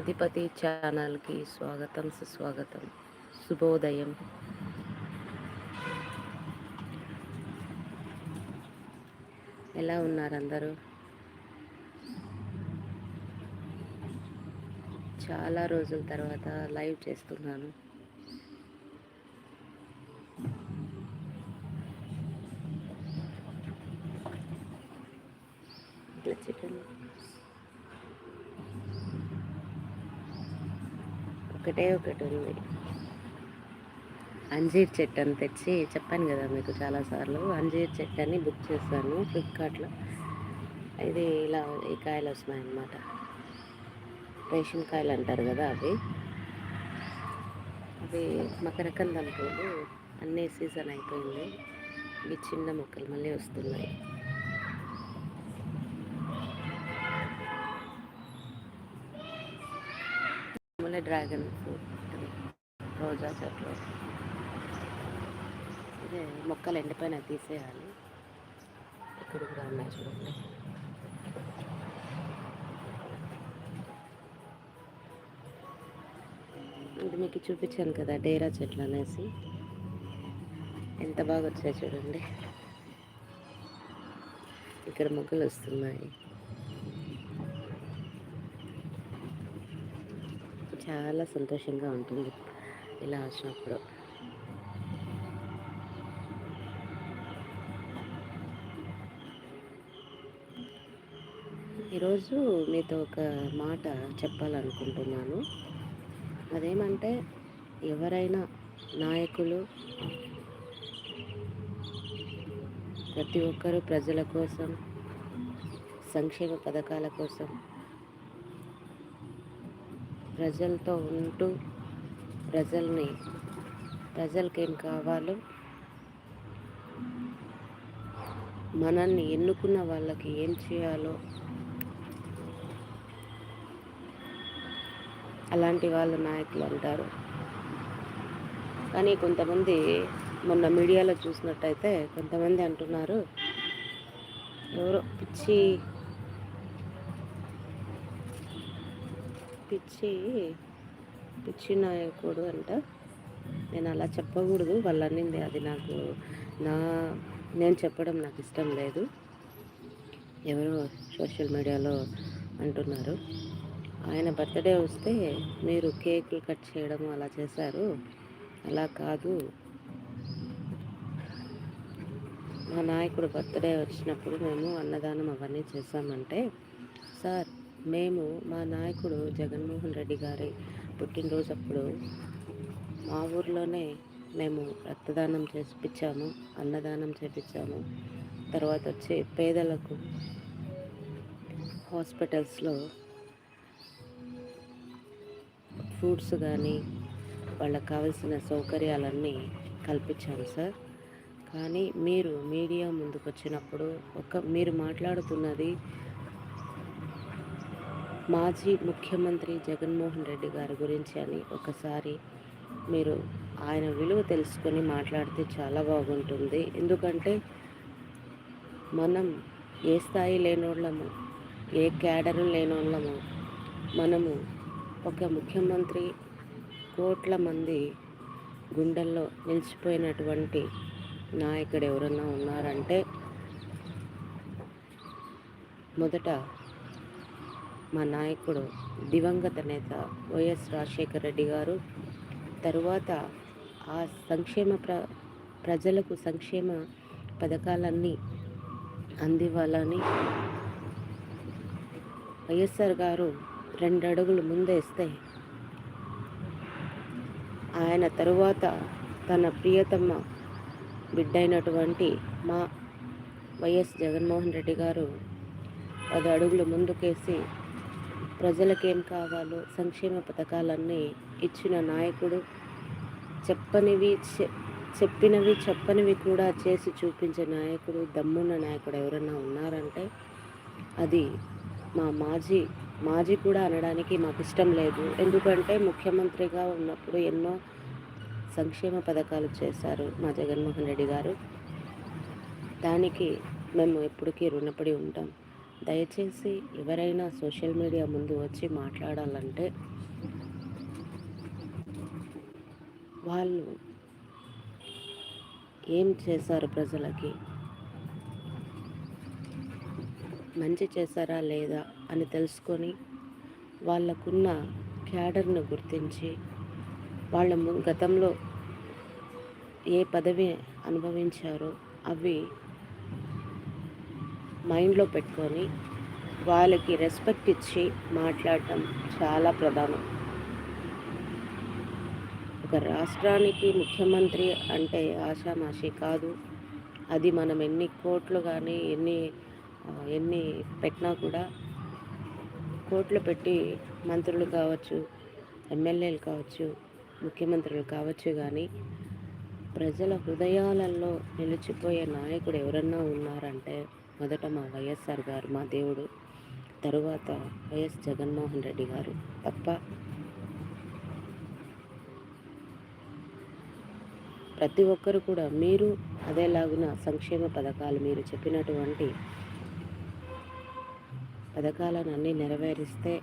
అధిపతి ఛానల్కి స్వాగతం సుస్వాగతం. శుభోదయం. ఎలా ఉన్నారు అందరూ? చాలా రోజుల తర్వాత లైవ్ చేస్తున్నాను. ఇట్లా చెప్పండి. ఒకటే ఒకటి ఉంది. అంజీర్ చెట్టు అని తెచ్చి చెప్పాను కదా మీకు చాలాసార్లు. అంజీర్ చెట్టు అని బుక్ చేశాను ఫ్లిప్కార్ట్లో. ఇది ఇలా ఈ కాయలు వస్తున్నాయన్నమాట రేషన్ కాయలు అంటారు కదా అవి. అవి మకరకందం పూలు అన్నీ సీజన్ అయిపోయింది. ఇవి చిన్న మొక్కలు మళ్ళీ వస్తున్నాయి. మళ్ళీ డ్రాగన్ ఫ్రూట్ రోజా చెట్లు. ఇదే మొక్కలు ఎండిపోయిన తీసేయాలి. ఇక్కడ కూడా ఉన్నాయి చూడండి. ఇది మీకు చూపించాను కదా డేరా చెట్లు అనేసి. ఎంత బాగా వచ్చాయి చూడండి. ఇక్కడ మొగ్గలు వస్తున్నాయి. చాలా సంతోషంగా ఉంటుంది ఇలా వచ్చినప్పుడు. ఈరోజు మీతో ఒక మాట చెప్పాలనుకుంటున్నాను. అదేమంటే ఎవరైనా నాయకులు ప్రతి ఒక్కరూ ప్రజల కోసం సంక్షేమ పథకాల కోసం ప్రజలతో ఉంటూ ప్రజల్ని ప్రజలకేం కావాలో మనల్ని ఎన్నుకున్న వాళ్ళకి ఏం చేయాలో అలాంటి వాళ్ళు నాయకులు అంటారు. కానీ కొంతమంది మొన్న మీడియాలో చూసినట్టయితే కొంతమంది అంటున్నారు ఎవరో పిచ్చి పిచ్చి పిచ్చి నాయకుడు అంట. నేను అలా చెప్పకూడదు వాళ్ళు అన్నింది అది నాకు నా నేను చెప్పడం నాకు ఇష్టం లేదు. ఎవరో సోషల్ మీడియాలో అంటున్నారు. ఆయన బర్త్డే వస్తే మీరు కేకులు కట్ చేయడం అలా చేశారు. అలా కాదు. మా నాయకుడు బర్త్డే వచ్చినప్పుడు మేము అన్నదానం అవన్నీ చేశామంటే సార్ మేము మా నాయకుడు జగన్మోహన్ రెడ్డి గారి పుట్టినరోజు అప్పుడు మా ఊర్లోనే మేము రక్తదానం చేపించాము అన్నదానం చేపించాము తర్వాత వచ్చి పేదలకు హాస్పిటల్స్లో ఫ్రూట్స్ కానీ వాళ్ళకి కావాల్సిన సౌకర్యాలన్నీ కల్పించాము సార్. కానీ మీరు మీడియా ముందుకు వచ్చినప్పుడు ఒక మీరు మాట్లాడుతున్నది మాజీ ముఖ్యమంత్రి జగన్మోహన్ రెడ్డి గారి గురించి అని ఒకసారి మీరు ఆయన విలువ తెలుసుకొని మాట్లాడితే చాలా బాగుంటుంది. ఎందుకంటే మనం ఏ స్థాయి లేనోళ్ళము ఏ క్యాడరు లేనోళ్ళము మనము ఒక ముఖ్యమంత్రి కోట్ల మంది గుండెల్లో నిలిచిపోయినటువంటి నాయకుడు ఎవరన్నా ఉన్నారంటే మొదట మా నాయకుడు దివంగత నేత వైఎస్ రాజశేఖర రెడ్డి గారు తరువాత ఆ సంక్షేమ ప్ర ప్రజలకు సంక్షేమ పథకాలన్నీ అందివ్వాలని వైఎస్ఆర్ గారు రెండు అడుగులు ముందేస్తే ఆయన తరువాత తన ప్రియతమ బిడ్డైనటువంటి మా వైఎస్ జగన్మోహన్ రెడ్డి గారు పది అడుగులు ముందుకేసి ప్రజలకేం కావాలో సంక్షేమ పథకాలన్నీ ఇచ్చిన నాయకుడు చెప్పనివి చెప్పినవి చెప్పనివి కూడా చేసి చూపించే నాయకుడు దమ్మున్న నాయకుడు ఎవరైనా ఉన్నారంటే అది మా మాజీ మాజీ కూడా అనడానికి మాకు ఇష్టం లేదు. ఎందుకంటే ముఖ్యమంత్రిగా ఉన్నప్పుడు ఎన్నో సంక్షేమ పథకాలు చేశారు మా జగన్మోహన్ రెడ్డి గారు. దానికి మేము ఎప్పటికీ రుణపడి ఉంటాం. దయచేసి ఎవరైనా సోషల్ మీడియా ముందు వచ్చి మాట్లాడాలంటే వాళ్ళు ఏం చేశారు ప్రజలకి? మంచి చేశారా లేదా అని తెలుసుకొని వాళ్ళకున్న క్యాడర్ను గుర్తించి వాళ్ళ గతంలో ఏ పదవి అనుభవించారో అవి మైండ్లో పెట్టుకొని వాళ్ళకి రెస్పెక్ట్ ఇచ్చి మాట్లాడటం చాలా ప్రధానం. ఒక రాష్ట్రానికి ముఖ్యమంత్రి అంటే ఆషామాషి కాదు. అది మనం ఎన్ని కోట్లు కానీ ఎన్ని ఎన్ని పెట్టినా కూడా కోట్లు పెట్టి మంత్రులు కావచ్చు ఎమ్మెల్యేలు కావచ్చు ముఖ్యమంత్రులు కావచ్చు కానీ ప్రజల హృదయాలలో నిలిచిపోయే నాయకుడు ఎవరన్నా ఉన్నారంటే మొదట మా వైఎస్ఆర్ గారు మా దేవుడు తరువాత వైఎస్ జగన్మోహన్ రెడ్డి గారు. తప్ప ప్రతి ఒక్కరు కూడా మీరు అదేలాగున సంక్షేమ పథకాలు మీరు చెప్పినటువంటి పథకాలను అన్నీ నెరవేరిస్తే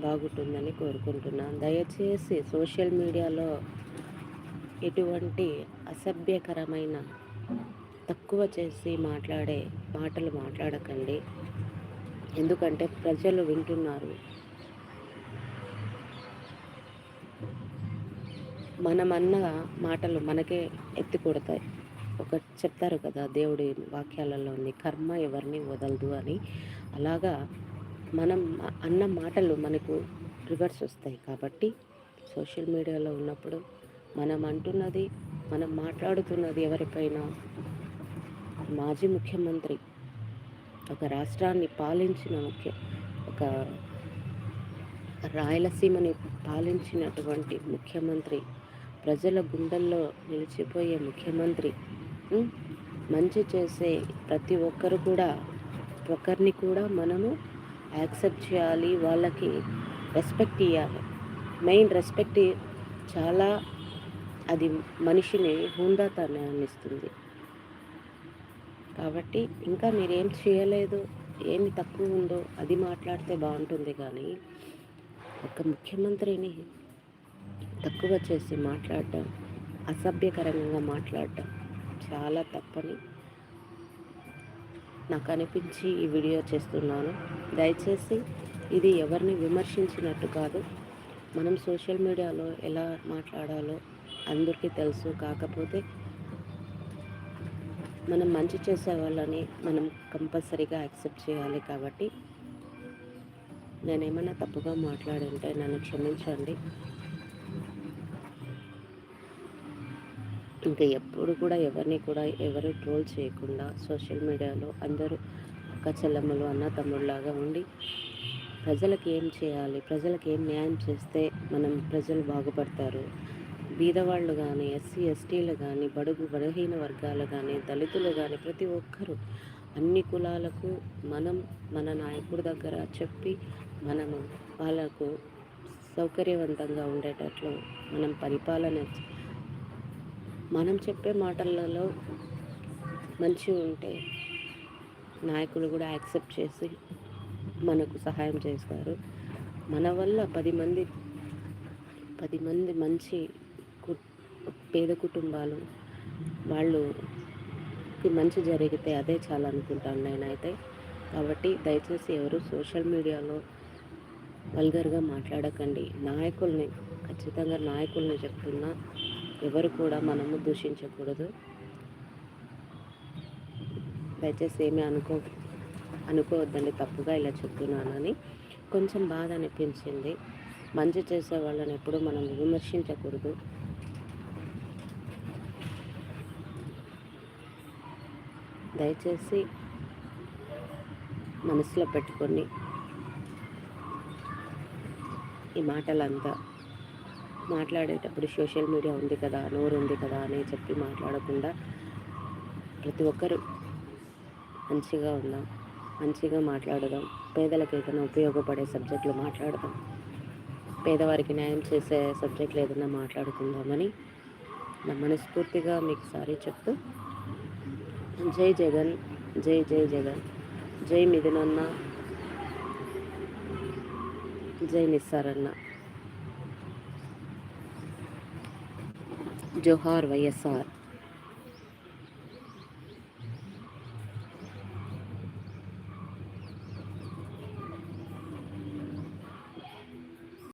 బాగుంటుందని కోరుకుంటున్నాను దయచేసి సోషల్ మీడియాలో ఎటువంటి అసభ్యకరమైన తక్కువ చేసి మాట్లాడే మాటలు మాట్లాడకండి. ఎందుకంటే ప్రజలు వింటున్నారు. మనమన్న మాటలు మనకే ఎత్తి కొడతాయి. ఒక చెప్తారు కదా దేవుడి వాక్యాలలో ఉంది కర్మ ఎవరిని వదలదు అని. అలాగా మనం అన్న మాటలు మనకు రివర్స్ వస్తాయి. కాబట్టి సోషల్ మీడియాలో ఉన్నప్పుడు మనం అంటున్నది మనం మాట్లాడుతున్నది ఎవరిపైన మాజీ ముఖ్యమంత్రి ఒక రాష్ట్రాన్ని పాలించిన ముఖ్య ఒక రాయలసీమని పాలించినటువంటి ముఖ్యమంత్రి ప్రజల గుండెల్లో నిలిచిపోయే ముఖ్యమంత్రి మంచి చేసే ప్రతి ఒక్కరు కూడా ఒకరిని కూడా మనము యాక్సెప్ట్ చేయాలి వాళ్ళకి రెస్పెక్ట్ ఇవ్వాలి మెయిన్ రెస్పెక్ట్ చాలా అది మనిషిని హుందాతనాన్ని ఇస్తుంది. కాబట్టి ఇంకా మీరేం చేయలేదు ఏమి తక్కువ ఉందో అది మాట్లాడితే బాగుంటుంది కానీ ఒక ముఖ్యమంత్రిని తక్కువ చేసి మాట్లాడటం అసభ్యకరంగా మాట్లాడటం చాలా తప్పని నాకు అనిపించి ఈ వీడియో చేస్తున్నాను. దయచేసి ఇది ఎవరిని విమర్శించినట్టు కాదు మనం సోషల్ మీడియాలో ఎలా మాట్లాడాలో అందరికీ తెలుసు. కాకపోతే మనం మంచి చేసే వాళ్ళని మనం కంపల్సరీగా యాక్సెప్ట్ చేయాలి కాబట్టి నేనేమైనా తప్పుగా మాట్లాడుంటే నన్ను క్షమించండి. ఇంకా ఎప్పుడు కూడా ఎవరిని కూడా ఎవరు ట్రోల్ చేయకుండా సోషల్ మీడియాలో అందరూ అక్క చెల్లెమ్మలు అన్న తమ్ముళ్ళలాగా ఉండి ప్రజలకు ఏం చేయాలి ప్రజలకు ఏం న్యాయం చేస్తే మనం ప్రజలు బాగుపడతారు. బీదవాళ్ళు కానీ ఎస్సీ ఎస్టీలు కానీ బడుగు బలహీన వర్గాలు కానీ దళితులు కానీ ప్రతి ఒక్కరూ అన్ని కులాలకు మనం మన నాయకుడి దగ్గర చెప్పి మనము వాళ్ళకు సౌకర్యవంతంగా ఉండేటట్లు మనం పరిపాలన మనం చెప్పే మాటలలో మంచి ఉంటే నాయకులు కూడా యాక్సెప్ట్ చేసి మనకు సహాయం చేస్తారు. మన వల్ల పది మంది పది మంది మంచి పేద కుటుంబాలు వాళ్ళుకి మంచి జరిగితే అదే చాలా అనుకుంటాను నేనైతే. కాబట్టి దయచేసి ఎవరు సోషల్ మీడియాలో వల్గర్గా మాట్లాడకండి. నాయకుల్ని ఖచ్చితంగా నాయకుల్ని చెప్తున్నా ఎవరు కూడా మనము దూషించకూడదు. దయచేసి ఏమీ అనుకో అనుకోవద్దండి తప్పుగా ఇలా చెప్తున్నానని. కొంచెం బాధ అనిపించింది. మంచి చేసే వాళ్ళని ఎప్పుడు మనం విమర్శించకూడదు. దయచేసి మనసులో పెట్టుకొని ఈ మాటలంతా మాట్లాడేటప్పుడు సోషల్ మీడియా ఉంది కదా నోరు ఉంది కదా అని చెప్పి మాట్లాడకుండా ప్రతి ఒక్కరు మంచిగా ఉందాం మంచిగా మాట్లాడదాం పేదలకు ఏదైనా ఉపయోగపడే సబ్జెక్టులు మాట్లాడదాం పేదవారికి న్యాయం చేసే సబ్జెక్టులు ఏదైనా మాట్లాడుకుందామని నా మనస్ఫూర్తిగా మీకు సారీ చెప్తూ జై జగన్ జై జై జగన్ జై మిథునన్న జై నిస్సారన్న. జోహార్ వైఎస్ఆర్.